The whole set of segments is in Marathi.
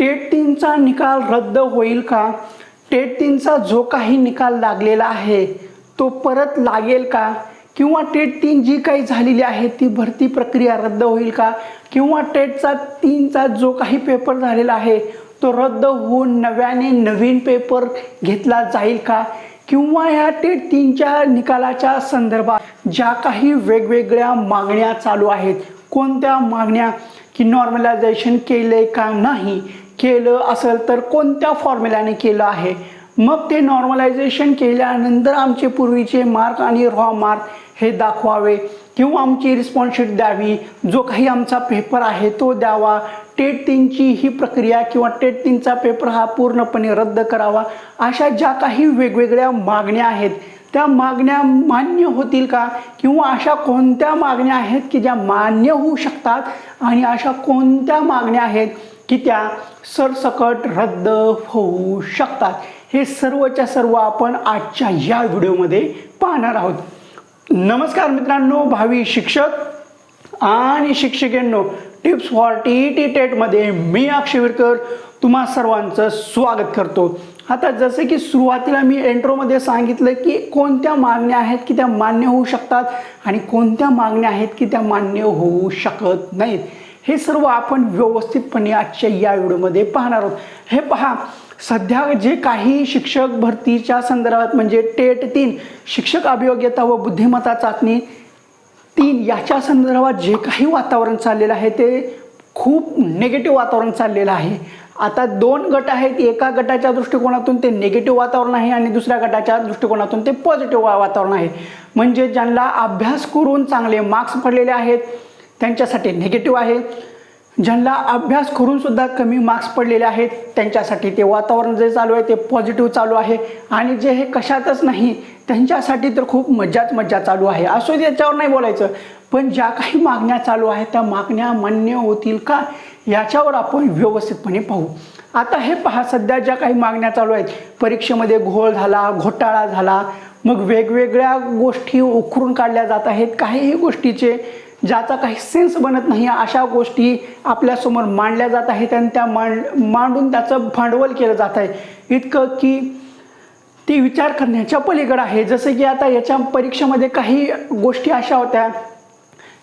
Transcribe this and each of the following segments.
टेट तीनचा निकाल रद्द होईल का? टेट तीनचा जो काही निकाल लागलेला आहे तो परत लागेल का? किंवा टेट तीन जी काही झालेली आहे ती भरती प्रक्रिया रद्द होईल का? किंवा टेटचा तीनचा जो काही पेपर झालेला आहे तो रद्द होऊन नव्याने नवीन पेपर घेतला जाईल का? किंवा ह्या टेट तीनच्या निकालाच्या संदर्भात ज्या काही वेगवेगळ्या मागण्या चालू आहेत कोणत्या मागण्या की नॉर्मलायझेशन केले का नाही केलं असेल तर कोणत्या फॉर्म्युल्याने केलं आहे? मग ते नॉर्मलायझेशन केल्यानंतर आमचे पूर्वीचे मार्क आणि रॉ मार्क हे दाखवावे. किंवा आमची रिस्पॉन्सशीट द्यावी. जो काही आमचा पेपर आहे तो द्यावा. टेट तीनची ही प्रक्रिया किंवा टेट तीनचा पेपर हा पूर्णपणे रद्द करावा. अशा ज्या काही वेगवेगळ्या मागण्या आहेत त्या मागण्या मान्य होतील का? किंवा अशा कोणत्या मागण्या आहेत की ज्या मान्य होऊ शकतात? आणि अशा कोणत्या मागण्या आहेत की त्या सरसकट रद्द होऊ शकतात. हे सर्वच्या सर्व आपण आजच्या या व्हिडिओमध्ये पाहणार आहोत. नमस्कार मित्रांनो भावी शिक्षक आणि शिक्षिकेंनो टिप्स फॉर टी टी टेटमध्ये मी अक्षय विरकर तुम्हा सर्वांचं स्वागत करतो. आता जसं की सुरुवातीला मी एंट्रोमध्ये सांगितलं की कोणत्या मागण्या आहेत की त्या मान्य होऊ शकतात आणि कोणत्या मागण्या आहेत की त्या मान्य होऊ शकत नाहीत. हे सर्व आपण व्यवस्थितपणे आजच्या या व्हिडिओमध्ये पाहणार आहोत. हे पहा सध्या जे काही शिक्षक भरतीच्या संदर्भात म्हणजे टेट तीन शिक्षक अभियोग्यता व बुद्धिमत्ता चाचणी तीन याच्या संदर्भात जे काही वातावरण चाललेलं आहे ते खूप निगेटिव्ह वातावरण चाललेलं आहे. आता दोन गट आहेत एका गटाच्या दृष्टिकोनातून ते निगेटिव्ह वातावरण आहे आणि दुसऱ्या गटाच्या दृष्टिकोनातून ते पॉझिटिव्ह वातावरण आहे. म्हणजे ज्यांना अभ्यास करून चांगले मार्क्स पडलेले आहेत त्यांच्यासाठी निगेटिव्ह आहे. ज्यांना अभ्यास करूनसुद्धा कमी मार्क्स पडलेले आहेत त्यांच्यासाठी ते वातावरण जे चालू आहे ते पॉझिटिव्ह चालू आहे. आणि जे हे कशातच नाही त्यांच्यासाठी तर खूप मज्जाच मज्जा चालू आहे. असो याच्यावर नाही बोलायचं. पण ज्या काही मागण्या चालू आहेत त्या मागण्या मान्य होतील का? याच्यावर आपण व्यवस्थितपणे पाहू. आता हे पहा सध्या ज्या काही मागण्या चालू आहेत परीक्षेमध्ये घोळ झाला घोटाळा झाला मग वेगवेगळ्या गोष्टी उखरून काढल्या जात आहेत. काहीही गोष्टीचे ज्याचा काही सेन्स बनत नाही अशा गोष्टी आपल्यासमोर मांडल्या जात आहेत आणि त्या मांड मांडून त्याचं भांडवल केलं जात आहे. इतकं की ती विचार करण्याच्या पलीकडं आहे. जसं की आता याच्या परीक्षेमध्ये काही गोष्टी अशा होत्या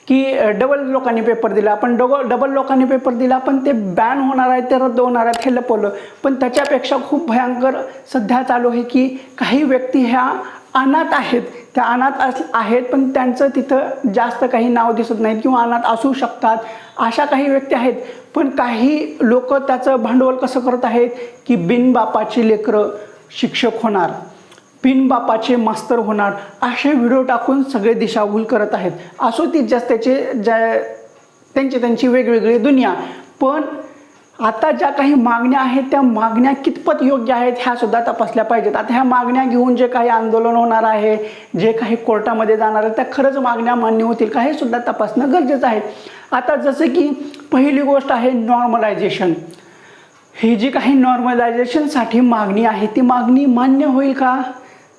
की डबल लोकांनी पेपर दिला. पण डबल डबल लोकांनी पेपर दिला पण ते बॅन होणार आहे ते रद्द होणार आहेत हे लपवलं. पण त्याच्यापेक्षा खूप भयंकर सध्या चालू आहे की काही व्यक्ती ह्या अनाथ आहेत. त्या अनाथ अस आहेत पण त्यांचं तिथं जास्त काही नाव दिसत नाहीत किंवा अनाथ असू शकतात अशा काही व्यक्ती आहेत. पण काही लोक त्याचं भांडवल कसं करत आहेत की बिनबापाची लेकरं शिक्षक होणार बिनबापाचे मास्तर होणार असे व्हिडिओ टाकून सगळे दिशाभूल करत आहेत. असो ती जास्त त्याचे ज्या त्यांची त्यांची वेगवेगळी दुनिया. पण आता ज्या काही मागण्या आहेत त्या मागण्या कितपत योग्य आहेत ह्या सुद्धा तपासल्या पाहिजेत. आता ह्या मागण्या घेऊन जे काही आंदोलन होणार आहे जे काही कोर्टामध्ये जाणार आहे त्या खरंच मागण्या मान्य होतील का हे सुद्धा तपासणं गरजेचं आहे. आता जसं की पहिली गोष्ट आहे नॉर्मलायझेशन ही जी काही नॉर्मलायझेशनसाठी मागणी आहे ती मागणी मान्य होईल का?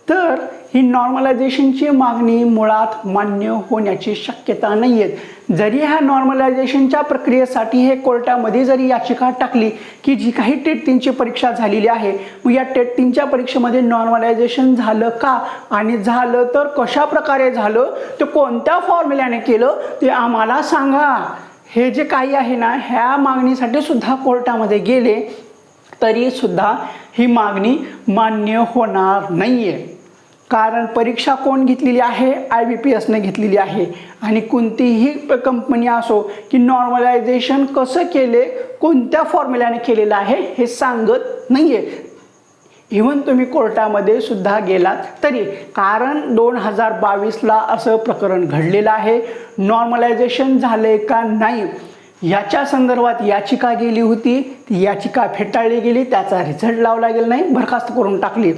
तर ही नॉर्मलायझेशनची मागणी मुळात मान्य होण्याची शक्यता नाही आहे जरी ह्या नॉर्मलायझेशनच्या प्रक्रियेसाठी हे कोर्टामध्ये जरी याचिका टाकली की जी काही टेट तीनची परीक्षा झालेली आहे मग या टेट तीनच्या परीक्षेमध्ये नॉर्मलायझेशन झालं का? आणि झालं तर कशा प्रकारे झालं? ते कोणत्या फॉर्म्युल्याने केलं? ते आम्हाला सांगा. हे जे काही आहे ना ह्या मागणीसाठी सुद्धा कोर्टामध्ये गेले तरी सुद्धा ही मागणी मान्य होणार नाही आहे कारण परीक्षा कोण घेतलेली आहे? आय बी पी एसने घेतलेली आहे. आणि कोणतीही कंपनी असो की नॉर्मलायझेशन कसं केले कोणत्या फॉर्म्युल्याने केलेलं आहे हे सांगत नाही आहे इव्हन तुम्ही कोर्टामध्ये सुद्धा गेलात तरी. कारण दोन हजार बावीसला असं प्रकरण घडलेलं आहे. नॉर्मलायझेशन झाले का नाही? याच्या संदर्भात याचिका गेली होती. ती याचिका फेटाळली गेली. त्याचा रिझल्ट लावला गेला नाही. बरखास्त करून टाकली.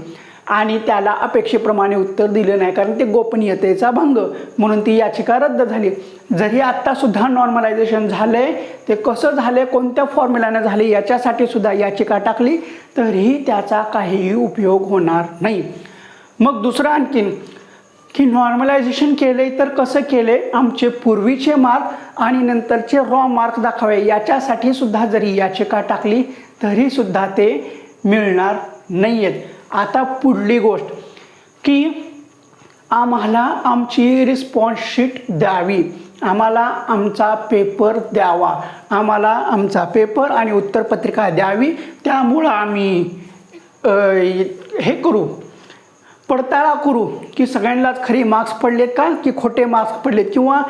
आणि त्याला अपेक्षेप्रमाणे उत्तर दिलं नाही कारण ते गोपनीयतेचा भंग. म्हणून ती याचिका रद्द झाली. जरी आत्तासुद्धा नॉर्मलायझेशन झालं ते कसं झालं कोणत्या फॉर्म्युल्यानं झाले याच्यासाठी सुद्धा याचिका टाकली तरीही त्याचा काहीही उपयोग होणार नाही. मग दुसरं आणखीन की नॉर्मलायझेशन केले तर कसं केले आमचे पूर्वीचे मार्क आणि नंतरचे रॉ मार्क दाखवावे. याच्यासाठी सुद्धा जरी याचिका टाकली तरीसुद्धा ते मिळणार नाही आहेत आता पुढली गोष्ट की आम्हाला आमची रिस्पॉन्स शीट द्यावी. आम्हाला आमचा पेपर द्यावा. आम्हाला आमचा पेपर आणि उत्तरपत्रिका द्यावी. त्यामुळं आम्ही हे करू. पडताळा करू की सगळ्यांनाच खरी मार्क्स पडलेत का की खोटे मार्क्स पडलेत? किंवा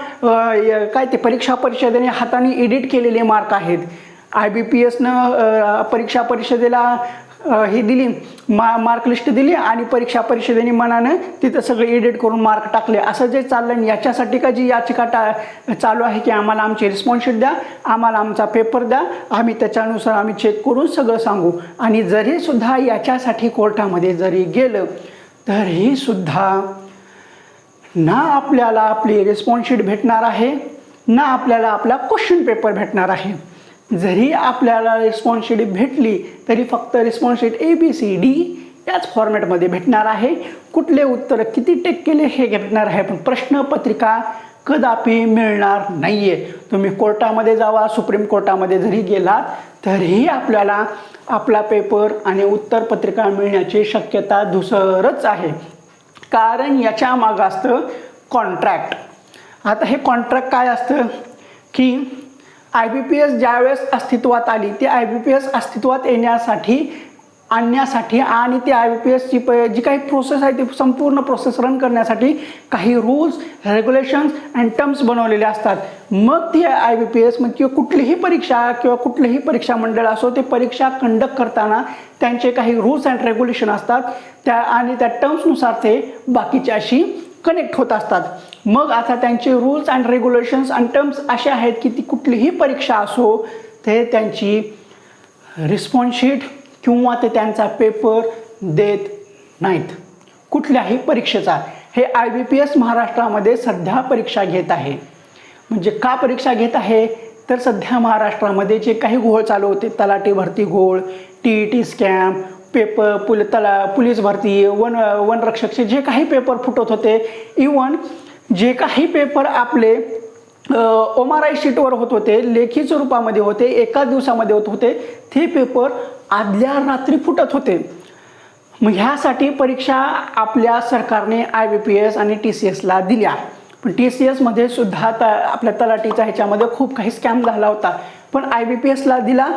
काय ते परीक्षा परिषदेने हाताने एडिट केलेले मार्क आहेत? आय बी पी एसनं परीक्षा परिषदेला हे दिली मा मार्क लिस्ट दिली आणि परीक्षा परिषदेने मनानं तिथं सगळे एडिट करून मार्क टाकले. असं जे चाललं आणि याच्यासाठी का जी याचिका टा चालू आहे की आम्हाला आमची रिस्पॉन्सशीट द्या आम्हाला आमचा पेपर द्या आम्ही त्याच्यानुसार आम्ही चेक करून सगळं सांगू. आणि जरी सुद्धा याच्यासाठी कोर्टामध्ये जरी गेलं तरी सुद्धा ना आपल्याला आपली रिस्पॉन्सशीट भेटणार आहे ना आपल्याला आपला क्वेश्चन पेपर भेटणार आहे. जरी आपल्याला रिस्पॉन्स शीट भेटली तरी फक्त response sheet A B C D याच फॉर्मॅटमध्ये भेटणार आहे. कुठले उत्तर किती टेक केले हे भेटणार आहे पण प्रश्नपत्रिका कदापि मिळणार नाही आहे तुम्ही कोर्टामध्ये जावा सुप्रीम कोर्टामध्ये जरी गेलात तरीही आपल्याला आपला पेपर आणि उत्तरपत्रिका मिळण्याची शक्यता धुसरच आहे. कारण याच्या मागं असतं कॉन्ट्रॅक्ट आता हे कॉन्ट्रॅक्ट काय असतं? की आय बी पी एस ज्यावेळेस अस्तित्वात आली ती आय बी पी एस अस्तित्वात येण्यासाठी आणण्यासाठी आणि ती आय बी पी एसची प जी काही प्रोसेस आहे ती संपूर्ण प्रोसेस रन करण्यासाठी काही रूल्स रेग्युलेशन्स अँड टर्म्स बनवलेले असतात. मग ती आय बी पी एस किंवा कुठलीही परीक्षा किंवा कुठलीही परीक्षा मंडळ असो ते परीक्षा कंडक्ट करताना त्यांचे काही रूल्स अँड रेग्युलेशन असतात. त्या आणि त्या टर्म्सनुसार ते बाकीच्याशी कनेक्ट होत असतात. मग आता त्यांचे rules and regulations and terms असे आहेत की ती कुठलीही परीक्षा असो ते त्यांची रिस्पॉन्सशीट किंवा ते त्यांचा पेपर देत नाहीत. कुठल्याही परीक्षेचा. हे आय बी पी एस महाराष्ट्रामध्ये सध्या परीक्षा घेत आहे. म्हणजे का परीक्षा घेत आहे? तर सध्या महाराष्ट्रामध्ये जे काही घोळ चालू होते तलाठी भरती घोळ T E T scam paper पुल तला पोलीस भरती वन वनरक्षकचे जे काही पेपर फुटत होते इवन जे काही पेपर आपले ओम आर आय शीटवर होत होते लेखी स्वरूपामध्ये होते एका दिवसामध्ये होत होते ते पेपर आदल्या रात्री फुटत होते. मग ह्यासाठी परीक्षा आपल्या सरकारने आय बी पी एस आणि टी सी एसला दिल्या. पण टी सी एसमध्ये सुद्धा त आपल्या तलाठीचा ह्याच्यामध्ये खूप काही स्कॅम झाला होता. पण आय बी पी एसला दिला.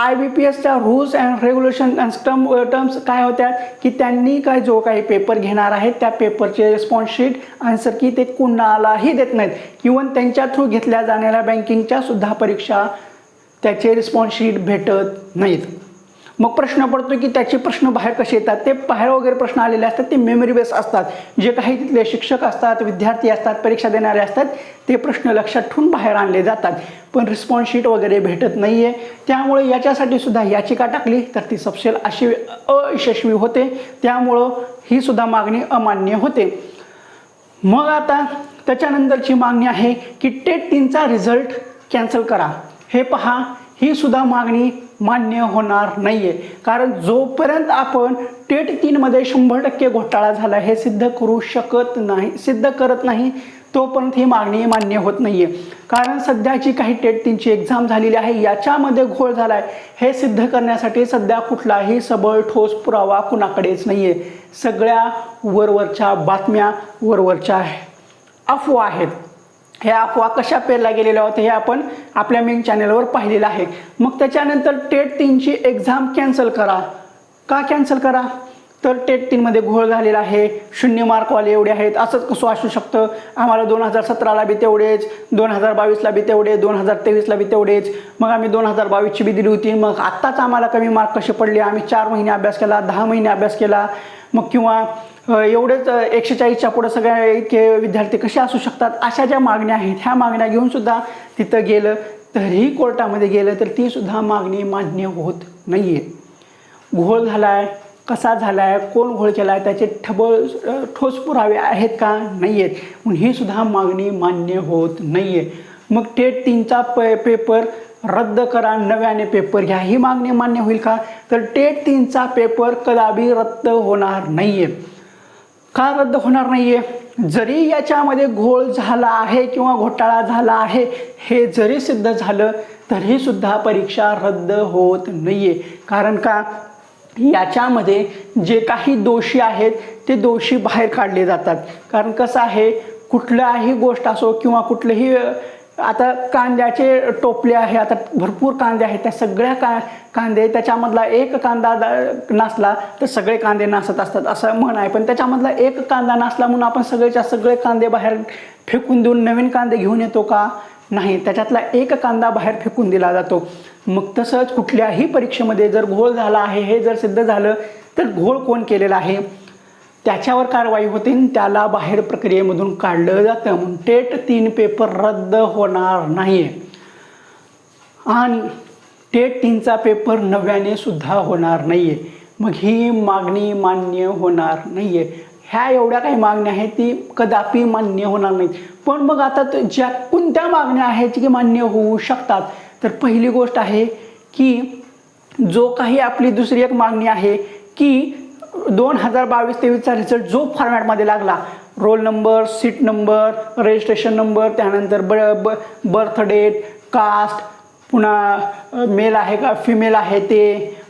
आय बी पी एसच्या रूल्स अँड रेग्युलेशन अँड स्टम टर्म्स काय होत्या? की त्यांनी काय जो काही पेपर घेणार आहेत त्या पेपरचे रिस्पॉन्सशीट आन्सर की ते कुणालाही देत नाहीत. इवन त्यांच्या थ्रू घेतल्या जाणाऱ्या बँकिंगच्या सुद्धा परीक्षा त्याचे रिस्पॉन्सशीट भेटत नाहीत. मग प्रश्न पडतो की त्याचे प्रश्न बाहेर कसे येतात? ते बाहेर वगैरे प्रश्न आलेले असतात ते मेमरी बेस असतात. जे काही तिथले शिक्षक असतात विद्यार्थी असतात परीक्षा देणारे असतात ते प्रश्न लक्षात ठेवून बाहेर आणले जातात. पण रिस्पॉन्स शीट वगैरे भेटत नाही आहे त्यामुळे याच्यासाठी सुद्धा याचिका टाकली तर ती सपशेल अशी अयशस्वी होते. त्यामुळं ही सुद्धा मागणी अमान्य होते. मग आता त्याच्यानंतरची मागणी आहे की टेट तीनचा रिझल्ट कॅन्सल करा. हे पहा ही सुद्धा मागणी मान्य होणार नाही आहे कारण जोपर्यंत आपण टेट तीनमध्ये शंभर टक्के घोटाळा झाला हे सिद्ध करू शकत नाही सिद्ध करत नाही तोपर्यंत ही मागणी मान्य होत नाही आहे कारण सध्याची काही टेट तीनची एक्झाम झालेली आहे याच्यामध्ये घोळ झाला आहे हे सिद्ध करण्यासाठी सध्या कुठलाही सबळ ठोस पुरावा कुणाकडेच नाही आहे सगळ्या वरवरच्या बातम्या वरवरच्या अफवा आहेत. ह्या अफवा कशा पेरल्या गेलेल्या होत्या हे आपण आपल्या मेन चॅनलवर पाहिलेलं आहे. मग त्याच्यानंतर टेट तीनची एक्झाम कॅन्सल करा. का कॅन्सल करा? तर टेट तीनमध्ये घोळ झालेला आहे. शून्य मार्कवाले एवढे आहेत. असंच कसं असू शकतं? आम्हाला दोन हजार सतराला बी तेवढेच दोन हजार बावीसला बी तेवढे दोन हजार तेवीसला बी तेवढेच. मग आम्ही दोन हजार बावीसची बी दिली होती. मग आत्ताच आम्हाला कमी मार्क कसे पडले? आम्ही चार महिने अभ्यास केला दहा महिने अभ्यास केला. मग किंवा एवढेच एकशे चाळीसच्या पुढे सगळ्या इतके विद्यार्थी कसे असू शकतात? अशा ज्या मागण्या आहेत ह्या मागण्या घेऊन सुद्धा तिथं गेलं तरीही कोर्टामध्ये गेलं तर ती सुद्धा मागणी मान्य होत नाही आहे घोळ झाला आहे कसा झाला आहे कोण घोळ केला आहे त्याचे ठबळ ठोस पुरावे आहेत का? नाही आहेत म्हणून ही सुद्धा मागणी मान्य होत नाही आहे मग टेट तीनचा पे पेपर रद्द करा नव्याने पेपर घ्या ही मागणी मान्य होईल का? तर टेट तीनचा पेपर कदाबी रद्द होणार नाही आहे का रद्द होणार नाही आहे जरी याच्यामध्ये घोळ झाला आहे किंवा घोटाळा झाला आहे हे जरी सिद्ध झालं तरी सुद्धा परीक्षा रद्द होत नाहीये. कारण का? याच्यामध्ये जे काही दोषी आहेत ते दोषी बाहेर काढले जातात. कारण कसं आहे? कुठल्याही गोष्ट असो किंवा कुठलंही आता कांद्याचे टोपले आहे आता भरपूर कांदे आहेत त्या सगळ्या का कांदे त्याच्यामधला एक कांदा दा- नासला तर सगळे कांदे नासत असतात असं म्हण आहे. पण त्याच्यामधला एक कांदा नासला म्हणून आपण सगळेच्या सगळे कांदे बाहेर फेकून देऊन नवीन कांदे घेऊन येतो का? नाही. त्याच्यातला एक कांदा बाहेर फेकून दिला जातो. मग तसंच कुठल्याही परीक्षेमध्ये जर घोळ झाला आहे हे जर सिद्ध झालं तर घोळ कोण केलेला आहे? त्याच्यावर कारवाई होते आणि त्याला बाहेर प्रक्रियेमधून काढलं जातं. म्हणून टेट तीन पेपर रद्द होणार नाही आणि टेट तीनचा पेपर नव्याने सुद्धा होणार नाही आहे मग ही मागणी मान्य होणार नाही आहे ह्या एवढ्या काही मागण्या आहेत ती कदापि मान्य होणार नाहीत. पण मग आता ज्या कोणत्या मागण्या आहेत की मान्य होऊ शकतात? तर पहिली गोष्ट आहे की जो काही आपली दुसरी एक मागणी आहे की दोन हजार बावीस तेवीसचा रिझल्ट जो फॉर्मॅटमध्ये लागला roll number seat number registration number त्यानंतर ब ब बर्थ डेट कास्ट पुन्हा मेल आहे का फिमेल आहे ते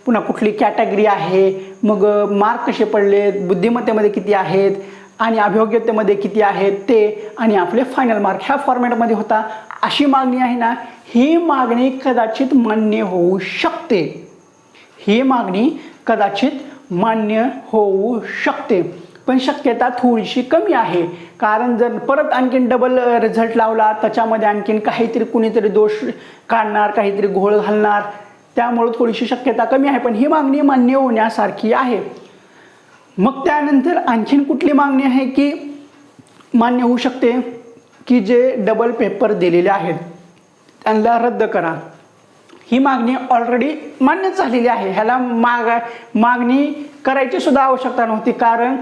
पुन्हा कुठली कॅटेगरी आहे मग मार्क कसे पडले बुद्धिमत्तेमध्ये किती आहेत आणि अभियोग्यतेमध्ये किती आहेत ते आणि आपले फायनल मार्क ह्या फॉर्मॅटमध्ये होता. अशी मागणी आहे ना ही मागणी कदाचित मान्य होऊ शकते. ही मागणी कदाचित मान्य होऊ शकते. पण शक्यता थोडीशी कमी आहे. कारण जर परत आणखीन डबल रिझल्ट लावला त्याच्यामध्ये आणखीन काहीतरी कुणीतरी दोष काढणार काहीतरी घोळ घालणार. त्यामुळे थोडीशी शक्यता कमी आहे. पण ही मागणी मान्य होण्यासारखी आहे. मग त्यानंतर आणखीन कुठली मागणी आहे की मान्य होऊ शकते? की जे डबल पेपर दिलेले आहेत. त्यांना रद्द करा. ही मागणी ऑलरेडी मान्यच झालेली आहे. ह्याला माग मागणी करायची सुद्धा आवश्यकता नव्हती. कारण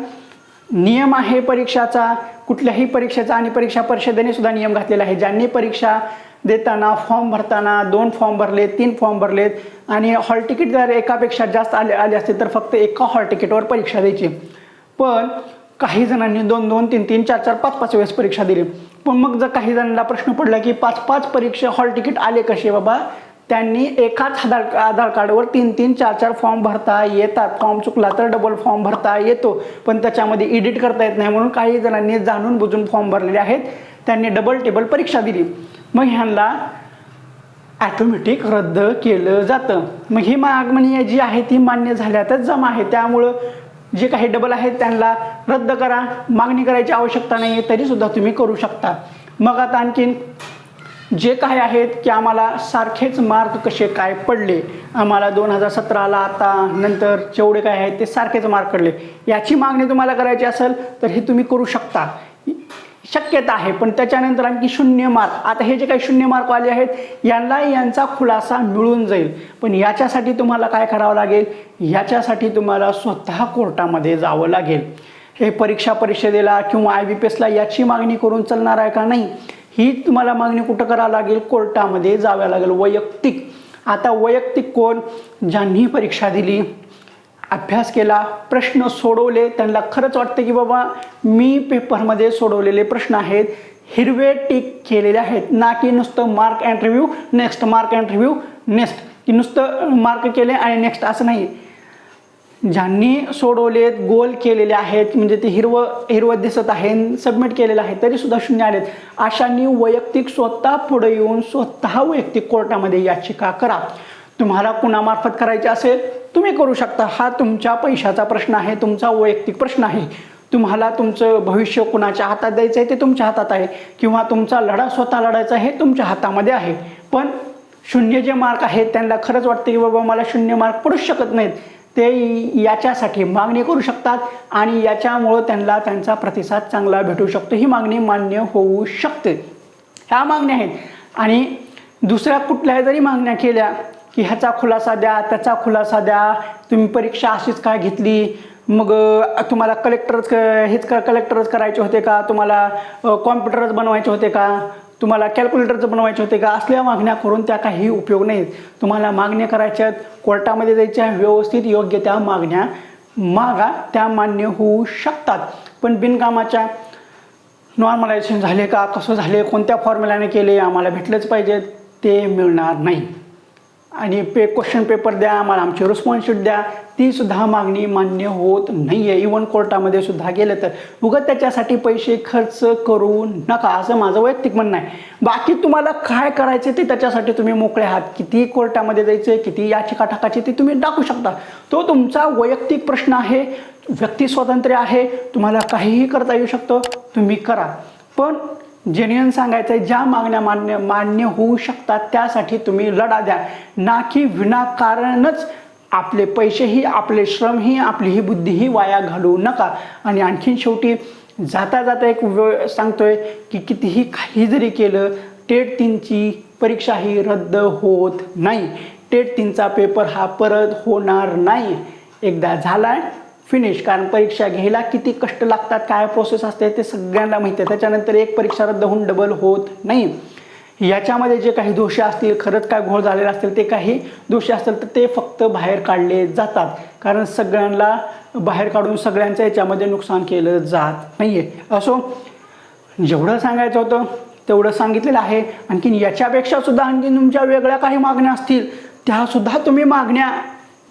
नियम आहे परीक्षाचा कुठल्याही परीक्षेचा आणि परीक्षा परिषदेने सुद्धा नियम घातलेला आहे. ज्यांनी परीक्षा देताना फॉर्म भरताना दोन फॉर्म भरले तीन फॉर्म भरलेत आणि हॉल तिकीट जर एकापेक्षा जास्त आले आले असते तर फक्त एका हॉल तिकीटवर परीक्षा द्यायची. पण काही जणांनी दोन दोन तीन तीन चार चार पाच पाच वेळेस परीक्षा दिली. पण मग जर काही जणांना प्रश्न पडला की पाच पाच परीक्षा हॉल तिकीट आले कसे? बाबा त्यांनी एकाच आधार आधार कार्डवर तीन तीन चार चार फॉर्म भरता येतात. फॉर्म चुकला तर डबल फॉर्म भरता येतो. पण त्याच्यामध्ये एडिट करता येत नाही म्हणून काही जणांनी जाणून बुजून फॉर्म भरलेले आहेत. त्यांनी डबल टेबल परीक्षा दिली. मग ह्यांना ॲटोमॅटिक रद्द केलं जातं. मग ही मागणी जी आहे ती मान्य झाल्यातच जमा आहे. त्यामुळं जे काही डबल आहेत त्यांना रद्द करा. मागणी करायची आवश्यकता नाही आहे तरीसुद्धा तुम्ही करू शकता. मग आता आणखीन जे काय आहेत की आम्हाला सारखेच मार्क कसे काय पडले आम्हाला दोन हजार सतराला आता नंतर जेवढे काय आहेत ते सारखेच मार्क पडले. याची मागणी तुम्हाला करायची असेल तर हे तुम्ही करू शकता. शक्यता आहे पण त्याच्यानंतर आणखी शून्य मार्क. आता हे जे काही शून्य मार्क आले आहेत यांना यांचा खुलासा मिळून जाईल. पण याच्यासाठी तुम्हाला काय करावं लागेल? याच्यासाठी तुम्हाला स्वतः कोर्टामध्ये जावं लागेल. हे परीक्षा परिषदेला किंवा आय बी पी एसला याची मागणी करून चालणार आहे का? नाही. ही तुम्हाला मागणी कुठं करावं लागेल? कोर्टामध्ये जावं लागेल. वैयक्तिक. आता वैयक्तिक कोण? ज्यांनी परीक्षा दिली अभ्यास केला प्रश्न सोडवले त्यांना खरंच वाटतं की बाबा मी पेपरमध्ये सोडवलेले प्रश्न आहेत हिरवे टिक केलेले आहेत. ना की नुसतं mark and review next mark and review next की नुसतं मार्क केले आणि नेक्स्ट असं नाही. ज्यांनी सोडवलेत गोल केलेले आहेत म्हणजे ते हिरवं हिरवं दिसत आहे सबमिट केलेलं आहे तरी सुद्धा शून्य आलेत. अशांनी वैयक्तिक स्वतः पुढे येऊन स्वतः वैयक्तिक कोर्टामध्ये याचिका करा. तुम्हाला कुणामार्फत करायची असेल तुम्ही करू शकता. हा तुमच्या पैशाचा प्रश्न आहे तुमचा वैयक्तिक प्रश्न आहे. तुम्हाला तुमचं भविष्य कुणाच्या हातात द्यायचं आहे ते तुमच्या हातात आहे. किंवा तुमचा लढा स्वतः लढायचा आहे हे तुमच्या हातामध्ये आहे. पण शून्य जे मार्क आहेत त्यांना खरंच वाटतं की बाबा मला शून्य मार्क पडूच शकत नाहीत. ते याच्यासाठी मागणी करू शकतात आणि याच्यामुळं त्यांना त्यांचा प्रतिसाद चांगला भेटू शकतो. ही मागणी मान्य होऊ शकते. ह्या मागण्या आहेत. आणि दुसऱ्या कुठल्याही जरी मागण्या केल्या की ह्याचा खुलासा द्या त्याचा खुलासा द्या तुम्ही परीक्षा अशीच का घेतली? मग तुम्हाला कलेक्टरच हेच का कलेक्टरच करायचे होते का? तुम्हाला कॉम्प्युटरच बनवायचे होते का? तुम्हाला कॅल्क्युलेटरचं बनवायचे होते का? असल्या मागण्या करून त्या काही उपयोग नाहीत. तुम्हाला मागण्या करायच्या कोर्टामध्ये जायच्या व्यवस्थित योग्य त्या मागण्या मागा त्या मान्य होऊ शकतात. पण बिनकामाच्या नॉर्मलायझेशन झाले का? कसं झाले? कोणत्या फॉर्म्युल्याने केले? आम्हाला भेटलंच पाहिजे ते मिळणार नाही. आणि पे क्वेश्चन पेपर द्या आम्हाला आमची रिस्पॉन्सशीट द्या. ती सुद्धा मागणी मान्य होत नाही आहे इवन कोर्टामध्ये सुद्धा गेलं तर. उगत त्याच्यासाठी पैसे खर्च करू नका असं माझं वैयक्तिक म्हणणं आहे. बाकी तुम्हाला काय करायचे ते त्याच्यासाठी तुम्ही मोकळे आहात. किती कोर्टामध्ये जायचं किती याचिका टाकायची ती तुम्ही टाकू शकता. तो तुमचा वैयक्तिक प्रश्न आहे व्यक्ती स्वातंत्र्य आहे तुम्हाला काहीही करता येऊ शकतं तुम्ही करा. पण जेन्युअन सांगायचं आहे ज्या मागण्या मान्य मान्य होऊ शकतात त्यासाठी तुम्ही लढा द्या. ना की विनाकारणच आपले पैसेही आपले श्रमही आपली ही बुद्धीही वाया घालवू नका. आणि आणखीन शेवटी जाता जाता एक वेळ सांगतोय की कितीही काही जरी केलं टेट तीनची परीक्षा ही रद्द होत नाही. टेट तीनचा पेपर हा परत होणार नाही. एकदा झाला आहे फिनिश कारण परीक्षा घ्यायला किती कष्ट लागतात काय प्रोसेस असते ते सगळ्यांना माहिती आहे. त्याच्यानंतर एक परीक्षा रद्द होऊन डबल होत नाही. याच्यामध्ये जे काही दोषी असतील खरंच काय घोळ झालेला असतील ते काही दोषी असतील तर ते फक्त बाहेर काढले जातात. कारण सगळ्यांना बाहेर काढून सगळ्यांचं याच्यामध्ये नुकसान केलं जात नाही आहे असो जेवढं सांगायचं होतं तेवढं सांगितलेलं आहे. आणखीन याच्यापेक्षा सुद्धा आणखीन तुमच्या वेगळ्या काही मागण्या असतील त्यासुद्धा तुम्ही मागण्या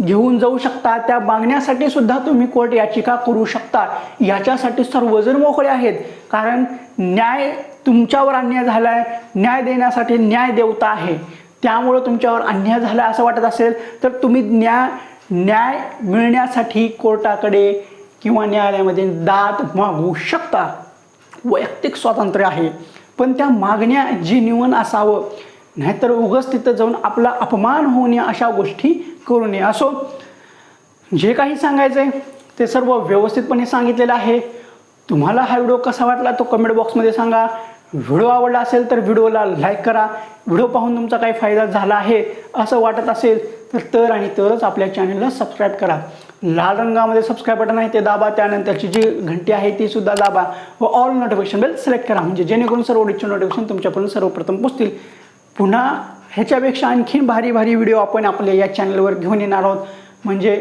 घेऊन जाऊ शकता. त्या मागण्यासाठी सुद्धा तुम्ही कोर्ट याचिका करू शकता. याच्यासाठी सर्वजण मोकळे आहेत. कारण न्याय तुमच्यावर अन्याय झाला आहे न्याय देण्यासाठी न्याय देवता आहे. त्यामुळं तुमच्यावर अन्याय झाला असं वाटत असेल तर तुम्ही न्याय न्याय मिळण्यासाठी कोर्टाकडे किंवा न्यायालयामध्ये दाद मागू शकता. वैयक्तिक स्वातंत्र्य आहे. पण त्या मागण्या जेन्युअन असावं. नाहीतर उगच तिथं जाऊन आपला अपमान होऊ नये अशा गोष्टी करू नये. असो जे काही सांगायचं आहे ते सर्व व्यवस्थितपणे सांगितलेलं आहे. तुम्हाला हा व्हिडिओ कसा वाटला तो कमेंट बॉक्समध्ये सांगा. व्हिडिओ आवडला असेल तर व्हिडिओला लाईक करा. व्हिडिओ पाहून तुमचा काही फायदा झाला आहे असं वाटत असेल तर तर आणि तरच आपल्या चॅनलला सबस्क्राईब करा. लाल रंगामध्ये सबस्क्राईब बटन आहे ते दाबा. त्यानंतरची जी घंटी आहे ती सुद्धा दाबा व ऑल नोटिफिकेशन बेल सिलेक्ट करा. म्हणजे जेणेकरून सर्व ऑडिओचे नोटिफिकेशन तुमच्यापर्यंत सर्वप्रथम पोचतील पुन्हा ह्याच्यापेक्षा आणखीन भारी भारी व्हिडिओ आपण आपल्या या चॅनलवर घेऊन येणार आहोत. म्हणजे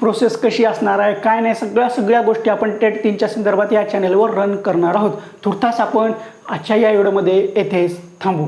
प्रोसेस कशी असणार आहे काय नाही सगळ्या सगळ्या गोष्टी आपण टेट तीनच्या संदर्भात या चॅनलवर रन करणार आहोत. तुर्तास आपण आजच्या या व्हिडिओमध्ये येथेच थांबू.